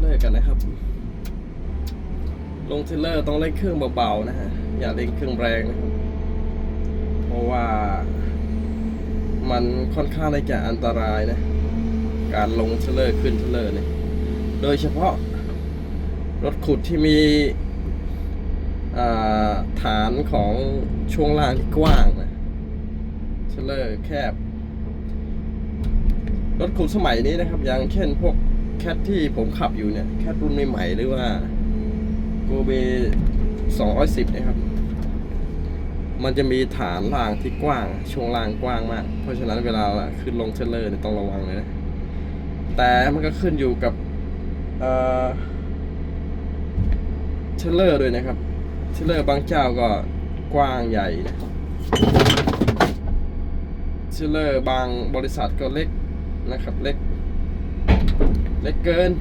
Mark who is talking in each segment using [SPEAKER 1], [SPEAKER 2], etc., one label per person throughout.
[SPEAKER 1] เลอร์กันนะครับ ลงเทรลเลอร์ต้องเล่นเครื่องเบาๆนะฮะ อย่าเล่นเครื่องแรงนะครับ เพราะว่ามันค่อนข้างจะอันตรายนะ การลงเทรลเลอร์ขึ้นเทรลเลอร์เนี่ย โดยเฉพาะรถขุดที่มีฐานของช่วงล่างที่กว้างนะเทรลเลอร์แคบ รถขุดสมัยนี้นะครับ อย่างเช่นพวก แคทที่ผมขับอยู่เนี่ย แคทรุ่นใหม่ๆหรือว่าโกเบ210นะครับ มันจะมีฐานรางที่กว้าง ช่วงล่างกว้างมาก เพราะฉะนั้นเวลาขึ้นลงเทรลเลอร์เนี่ยต้องระวังเลยนะ แต่มันก็ขึ้นอยู่กับเอ่อเทรลเลอร์ด้วยนะครับเทรลเลอร์บางเจ้าก็กว้างใหญ่นะเทรลเลอร์บางบริษัทก็เล็กนะครับเล็ก เล็กเกิน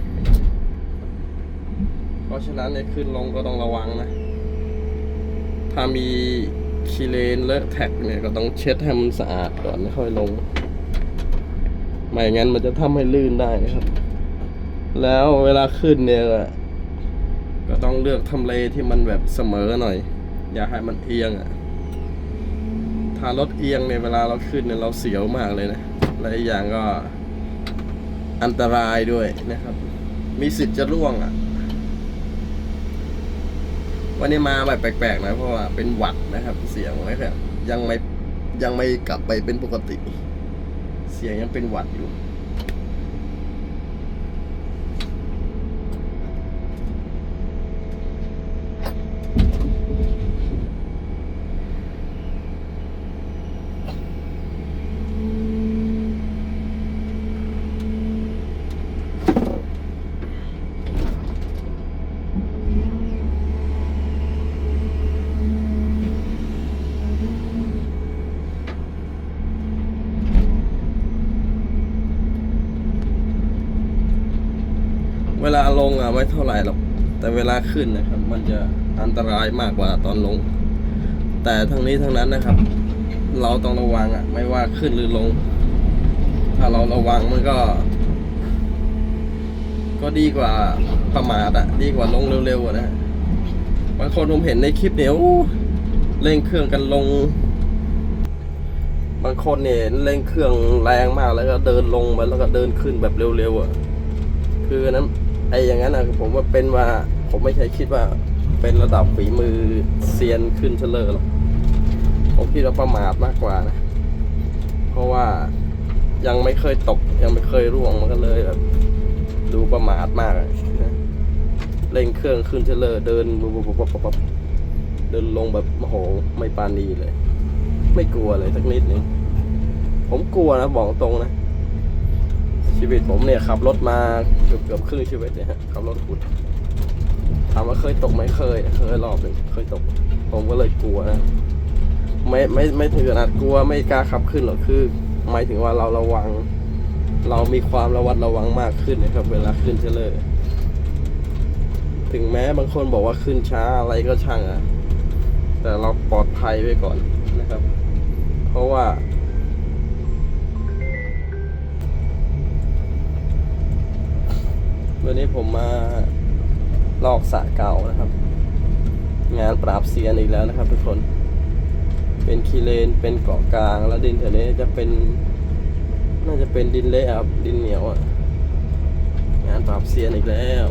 [SPEAKER 1] เพราะฉะนั้นในขึ้นลงก็ต้องระวังนะ ถ้ามีคีเลนเลอะแท็กเนี่ยก็ต้องเช็ดให้มันสะอาดก่อนแล้วค่อยลง ไม่งั้นมันจะทำให้ลื่นได้นะครับ แล้วเวลาขึ้นเนี่ยก็ต้องเลือกทำเลที่มันแบบเสมอหน่อย อย่าให้มันเอียงอะถ้ารถเอียงเนี่ยเวลาเราขึ้นเนี่ยเราเสียวมากเลยนะและอีกอย่างก็ อันตรายด้วยนะครับ มีสิทธิ์จะร่วงอะ วันนี้มาแบบแปลกๆนะเพราะว่าเป็นหวัดนะครับ เสียงไว้แบบยังไม่ยังไม่กลับไปเป็นปกติ เสียงยังเป็นหวัดอยู่ งอะไม่เท่าไหร่หรอกแต่เวลาขึ้นนะครับ มันจะอันตรายมากกว่าตอนลง แต่ทั้งนี้ทั้งนั้นนะครับ เราต้องระวังอะไม่ว่าขึ้นหรือลง ถ้าเราระวังมันก็ ก็ดีกว่าประมาทอะดีกว่าลงเร็วๆอะนะบางคนผมเห็นในคลิปเนี่ยเร่งเครื่องกันลง บางคนเนี่ยเร่งเครื่องแรงมากแล้วก็เดินลงไปแล้วก็เดินขึ้นแบบเร็วๆอะคืออันนั้น ไอ้อย่างนั้นนะผมว่าเป็นว่าผมไม่ใช่คิดว่าเป็นระดับฝีมือเซียนขึ้นเทเลอร์หรอกผมคิดว่าประมาทมากกว่านะ เพราะว่ายังไม่เคยตกยังไม่เคยร่วงมันก็เลยแบบดูประมาทมากอะนะเร่งเครื่องขึ้นเทเลอร์เดินปุ๊บปุ๊บปุ๊บปุ๊บปุ๊บเดินลงแบบโอ้โหไม่ปานีเลย ไม่กลัวเลยสักนิดนึงผมกลัวนะบอกตรงนะ ชีวิตผมเนี่ยขับรถมาเกือบเกือบครึ่งชีวิตเนี่ยฮะขับรถขุดถามว่าเคยตกไหมเคย เคยรอบหนึ่งเคยตก ผมก็เลยกลัวนะไม่ไม่ไม่ถึงขนาดกลัวไม่กล้าขับขึ้นหรอกคือหมายถึงว่าเราระวัง เรามีความระวัดระวังมากขึ้นนะครับ เวลาขึ้นเชลเลอร์ถึงแม้บางคนบอกว่าขึ้นช้าอะไรก็ช่างอะแต่เราปลอดภัยไว้ก่อนนะครับ เพราะว่า วันนี้ผมมาลอกสะเก่านะครับ งานปราบเซียนอีกแล้วนะครับทุกคน เป็นคีเลนเป็นเกาะกลาง แล้วดินแถวนี้จะเป็น น่าจะเป็นดินเละครับดินเหนียวอะ งานปราบเซียนอีกแล้ว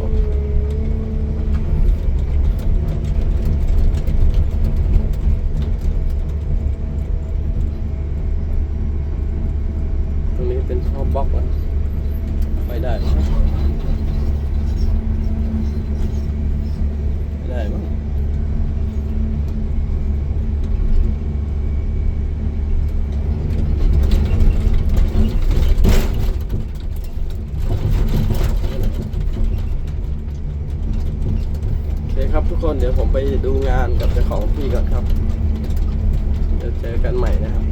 [SPEAKER 1] ตรงนี้เป็นท่อบล็อกนะไปได้ไหมไม่ได้มั้งโอเครับทุกคนเดี๋ยวผมไปดูงานกับเจ้าของพี่ก่อนครับเดี๋ยวเจอกันใหม่นะครับ